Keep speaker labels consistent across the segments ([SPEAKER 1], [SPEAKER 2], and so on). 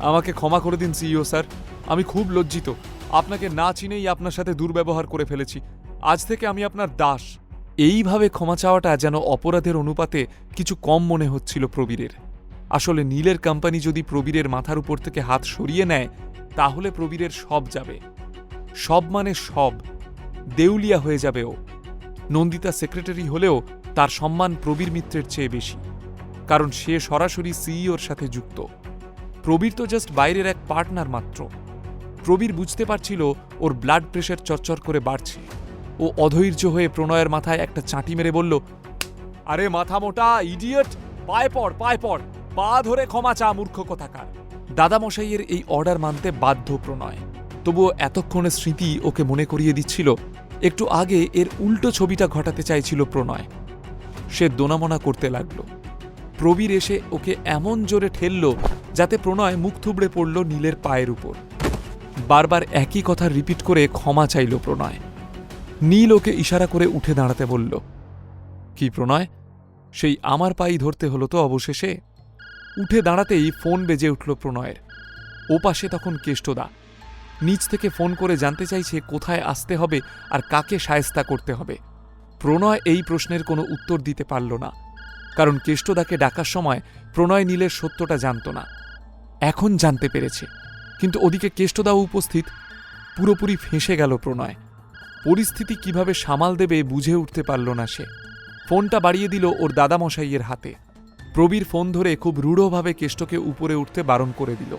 [SPEAKER 1] আমাকে ক্ষমা করে দিন সিইও স্যার। আমি খুব লজ্জিত। আপনাকে না চিনেই আপনার সাথে দুর্ব্যবহার করে ফেলেছি। আজ থেকে আমি আপনার দাস। এইভাবে ক্ষমা চাওয়াটা যেন অপরাধের অনুপাতে কিছু কম মনে হচ্ছিল প্রবীরের। আসলে নীলের কোম্পানি যদি প্রবীরের মাথার উপর থেকে হাত সরিয়ে নেয়, তাহলে প্রবীরের সব যাবে। সব মানে সব। দেউলিয়া হয়ে যাবে ও। নন্দিতা সেক্রেটারি হলেও তার সম্মান প্রবীর মিত্রের চেয়ে বেশি। কারণ সে সরাসরি সিইওর সাথে যুক্ত। প্রবীর তো জাস্ট বাইরের এক পার্টনার মাত্র। প্রবীর বুঝতে পারছিল ওর ব্লাড প্রেশার চরচর করে বাড়ছে। ও অধৈর্য হয়ে প্রণয়ের মাথায় একটা চাঁটি মেরে বলল, আরে মাথা মোটা ইডিয়ট পায়ে পড় পায়ে পড়। পা ধরে ক্ষমা চা, মূর্খ কোথাকার। দাদামশাইয়ের এই অর্ডার মানতে বাধ্য প্রণয়। তবুও এতক্ষণে স্মৃতি ওকে মনে করিয়ে দিচ্ছিল, একটু আগে এর উল্টো ছবিটা ঘটাতে চাইছিল প্রণয়। সে দোনামনা করতে লাগল। প্রবীর এসে ওকে এমন জোরে ঠেলল যাতে প্রণয় মুখ থুবড়ে পড়ল নীলের পায়ের উপর। বারবার একই কথা রিপিট করে ক্ষমা চাইল প্রণয়। নীল ওকে ইশারা করে উঠে দাঁড়াতে বলল, কি প্রণয়? সেই আমার পাই ধরতে হলো তো অবশেষে? উঠে দাঁড়াতেই ফোন বেজে উঠল প্রণয়ের। ও পাশে তখন কেষ্টদা। নিচ থেকে ফোন করে জানতে চাইছে কোথায় আসতে হবে আর কাকে সায়স্তা করতে হবে। প্রণয় এই প্রশ্নের কোনো উত্তর দিতে পারল না। কারণ কেষ্টদাকে ডাকার সময় প্রণয় নীলের সত্যটা জানত না। এখন জানতে পেরেছে। কিন্তু ওদিকে কেষ্টদাও উপস্থিত। পুরোপুরি ফেঁসে গেল প্রণয়। পরিস্থিতি কীভাবে সামাল দেবে বুঝে উঠতে পারল না সে। ফোনটা বাড়িয়ে দিল ওর দাদামশাইয়ের হাতে। প্রবীর ফোন ধরে খুব রূঢ়ভাবে কেষ্টকে উপরে উঠতে বারণ করে দিল।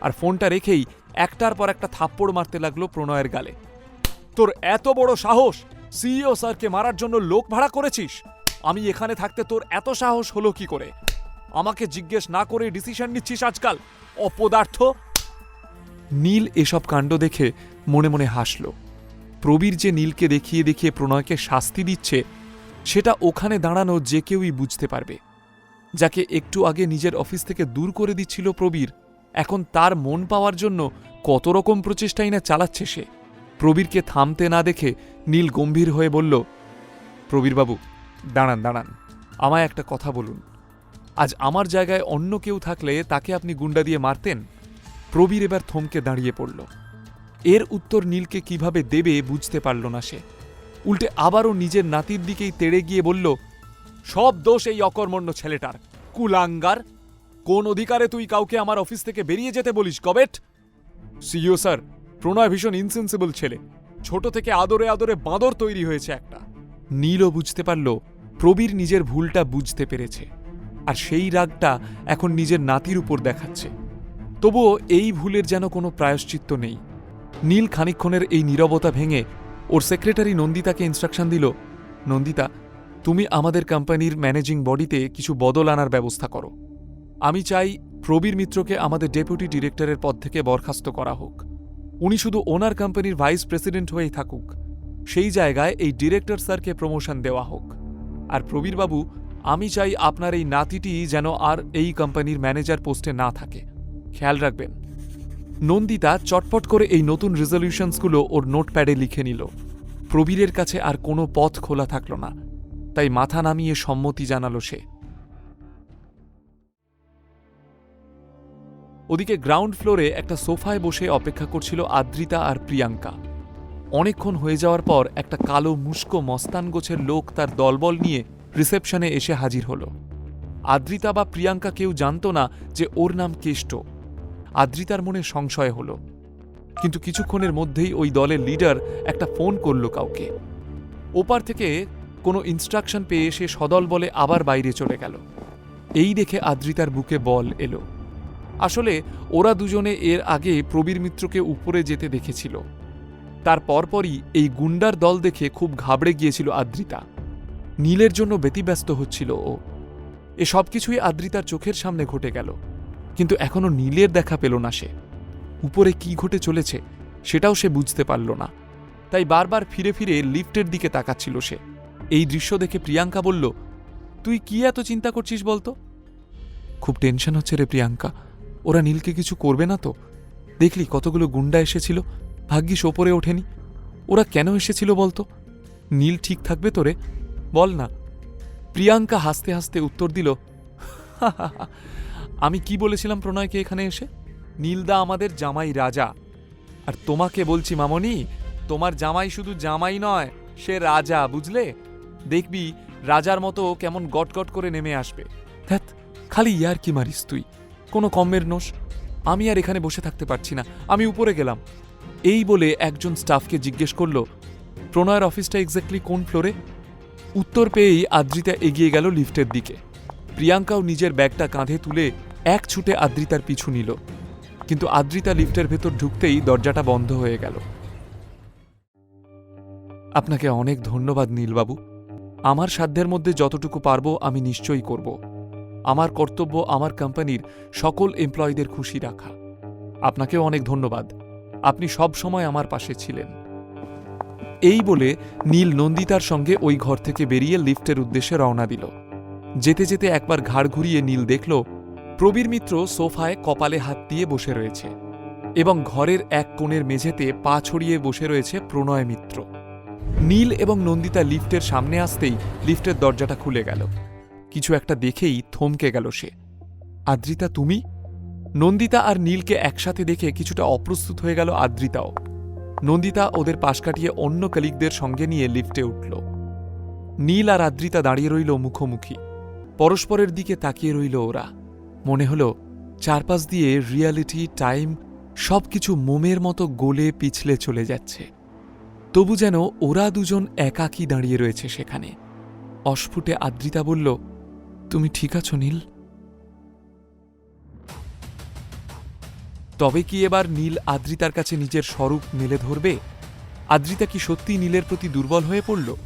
[SPEAKER 1] আর ফোনটা রেখেই একটার পর একটা থাপ্পড় মারতে লাগল প্রণয়ের গালে। তোর এত বড় সাহস! সিইও স্যারকে মারার জন্য লোক ভাড়া করেছিস? আমি এখানে থাকতে তোর এত সাহস হলো কি করে? আমাকে জিজ্ঞেস না করে ডিসিশন নিচ্ছিস আজকাল? অপদার্থ। নীল এসব কাণ্ড দেখে মনে মনে হাসল। প্রবীর যে নীলকে দেখিয়ে দেখিয়ে প্রণয়কে শাস্তি দিচ্ছে, সেটা ওখানে দাঁড়ানো যে কেউই বুঝতে পারবে। যাকে একটু আগে নিজের অফিস থেকে দূর করে দিচ্ছিল প্রবীর, এখন তার মন পাওয়ার জন্য কত রকম প্রচেষ্টাই না চালাচ্ছে সে। প্রবীরকে থামতে না দেখে নীল গম্ভীর হয়ে বলল, প্রবীরবাবু, দাঁড়ান দাঁড়ান। আমায় একটা কথা বলুন। আজ আমার জায়গায় অন্য কেউ থাকলে তাকে আপনি গুন্ডা দিয়ে মারতেন? প্রবীর এবার থমকে দাঁড়িয়ে পড়ল। এর উত্তর নীলকে কীভাবে দেবে বুঝতে পারল না সে। উল্টে আবারও নিজের নাতির দিকেই তেড়ে গিয়ে বলল, সব দোষ এই অকর্মণ্য ছেলেটার। কুলাঙ্গার? কোন অধিকারে তুই কাউকে আমার অফিস থেকে বেরিয়ে যেতে বলিস, কবেট? সিইও স্যার, প্রণয় ভীষণ ইনসেন্সিবল ছেলে। ছোট থেকে আদরে আদরে বাঁদর তৈরি হয়েছে একটা। নীলও বুঝতে পারল, প্রবীর নিজের ভুলটা বুঝতে পেরেছে। আর সেই রাগটা এখন নিজের নাতির উপর দেখাচ্ছে। তবুও এই ভুলের যেন কোনো প্রায়শ্চিত্ত নেই। নীল খানিক্ষণের এই নীরবতা ভেঙে ওর সেক্রেটারি নন্দিতাকে ইনস্ট্রাকশন দিল, নন্দিতা, তুমি আমাদের কোম্পানির ম্যানেজিং বডিতে কিছু বদল আনার ব্যবস্থা করো। আমি চাই প্রবীর মিত্রকে আমাদের ডেপুটি ডিরেক্টরের পদ থেকে বরখাস্ত করা হোক। উনি শুধু ওনার কোম্পানির ভাইস প্রেসিডেন্ট হয়েই থাকুক। সেই জায়গায় এই ডিরেক্টর স্যারকে প্রমোশন দেওয়া হোক। আর প্রবীরবাবু আমি চাই আপনার এই নাতিটি যেন আর এই কোম্পানির ম্যানেজার পোস্টে না থাকে। খেয়াল রাখবেন। নন্দিতা চটপট করে এই নতুন রেজলিউশনসগুলো ওর নোটপ্যাডে লিখে নিল। প্রবীরের কাছে আর কোনো পথ খোলা থাকল না। তাই মাথা নামিয়ে সম্মতি জানালো সে। ওদিকে গ্রাউন্ড ফ্লোরে একটা সোফায় বসে অপেক্ষা করছিল আদ্রিতা আর প্রিয়াঙ্কা। অনেকক্ষণ হয়ে যাওয়ার পর একটা কালো মুস্কো মস্তান গোছের লোক তার দলবল নিয়ে রিসেপশনে এসে হাজির হল। আদ্রিতা বা প্রিয়াঙ্কা কেউ জানত না যে ওর নাম কেষ্ট। আদ্রিতার মনে সংশয় হল। কিন্তু কিছুক্ষণের মধ্যেই ওই দলের লিডার একটা ফোন করল কাউকে। ওপার থেকে কোনো ইনস্ট্রাকশন পেয়ে সে সদল বলে আবার বাইরে চলে গেল। এই দেখে আদ্রিতার বুকে বল এলো। আসলে ওরা দুজনে এর আগে প্রবীর মিত্রকে উপরে যেতে দেখেছিল। তার পরপরই এই গুন্ডার দল দেখে খুব ঘাবড়ে গিয়েছিল আদ্রিতা। নীলের জন্য ব্যতিব্যস্ত হচ্ছিল ও। এ সব কিছুই আদ্রিতার চোখের সামনে ঘটে গেল। কিন্তু এখনও নীলের দেখা পেল না সে। উপরে কি ঘটে চলেছে, সেটাও সে বুঝতে পারল না। তাই বারবার ফিরে ফিরে লিফটের দিকে তাকাচ্ছিল সে। এই দৃশ্য দেখে প্রিয়াঙ্কা বলল, তুই কি এত চিন্তা করছিস বলতো? খুব টেনশন হচ্ছে রে প্রিয়াঙ্কা। ওরা নীলকে কিছু করবে না তো। দেখলি কতগুলো গুন্ডা এসেছিল? ভাগ্যিস ওপরে ওঠেনি। ওরা কেন এসেছিল বলতো? নীল ঠিক থাকবে তো রে? বল না। প্রিয়াঙ্কা হাসতে হাসতে উত্তর দিল আমি কি বলেছিলাম প্রণয়কে এখানে এসে? নীলদা আমাদের জামাই রাজা। আর তোমাকে বলছি মামনি, তোমার জামাই শুধু জামাই নয়, সে রাজা, বুঝলে? দেখবি, রাজার মতো কেমন গটগট করে নেমে আসবে। ধ্যাত খালি ইয়ার কি মারিস তুই? কোনো কমের নোস আমি আর এখানে বসে থাকতে পারছি না, আমি উপরে গেলাম। এই বলে একজন স্টাফকে জিজ্ঞেস করল, প্রণয়ের অফিসটা এক্স্যাক্টলি কোন ফ্লোরে উত্তর পেয়েই আদ্রিতা এগিয়ে গেল লিফটের দিকে। প্রিয়াঙ্কাও নিজের ব্যাগটা কাঁধে তুলে এক ছুটে আদ্রিতার পিছু নিল। কিন্তু আদ্রিতা লিফটের ভেতর ঢুকতেই দরজাটা বন্ধ হয়ে গেল। আপনাকে অনেক ধন্যবাদ নীলবাবু। আমার সাধ্যের মধ্যে যতটুকু পারব আমি নিশ্চয়ই করব। আমার কর্তব্য আমার কোম্পানির সকল এমপ্লয়ীদের খুশি রাখা। আপনাকেও অনেক ধন্যবাদ। আপনি সব সময় আমার পাশে ছিলেন। এই বলে নীল নন্দিতার সঙ্গে ওই ঘর থেকে বেরিয়ে লিফটের উদ্দেশ্যে রওনা দিল। যেতে যেতে একবার ঘাড় ঘুরিয়ে নীল দেখল, প্রবীর মিত্র সোফায় কপালে হাত দিয়ে বসে রয়েছে এবং ঘরের এক কোণের মেঝেতে পা ছড়িয়ে বসে রয়েছে প্রণয় মিত্র। নীল এবং নন্দিতা লিফটের সামনে আসতেই লিফটের দরজাটা খুলে গেল। কিছু একটা দেখেই থমকে গেল সে। আদ্রিতা, তুমি? নন্দিতা আর নীলকে একসাথে দেখে কিছুটা অপ্রস্তুত হয়ে গেল আদ্রিতাও। নন্দিতা ওদের পাশ কাটিয়ে অন্য কলিগদের সঙ্গে নিয়ে লিফটে উঠল। নীল আর আদ্রিতা দাঁড়িয়ে রইল মুখোমুখি। পরস্পরের দিকে তাকিয়ে রইল ওরা। মনে হল, চারপাশ দিয়ে রিয়ালিটি টাইম সবকিছু মোমের মতো গোলে পিছলে চলে যাচ্ছে। তবু যেন ওরা দুজন একাকী দাঁড়িয়ে রয়েছে সেখানে। অস্ফুটে আদ্রিতা বলল, তুমি ঠিক আছো নীল? তবে কি এবার নীল আদ্রিতার কাছে নিজের স্বরূপ মেলে ধরবে? আদ্রিতা কি সত্যি নীলের প্রতি দুর্বল হয়ে পড়ল?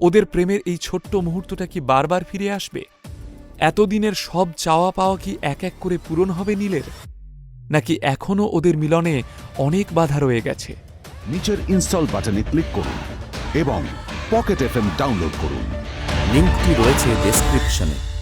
[SPEAKER 1] ওদের প্রেমের এই ছোট্ট মুহূর্তটা কি বারবার ফিরে আসবে? এতদিনের সব চাওয়া পাওয়া কি এক এক করে পূরণ হবে নীলের? নাকি এখনও ওদের মিলনে অনেক বাধা রয়ে গেছে?
[SPEAKER 2] নিচের ইনস্টল বাটনে ক্লিক করুন এবং পকেট এফএম ডাউনলোড করুন।
[SPEAKER 3] লিঙ্কটি রয়েছে ডেসক্রিপশনে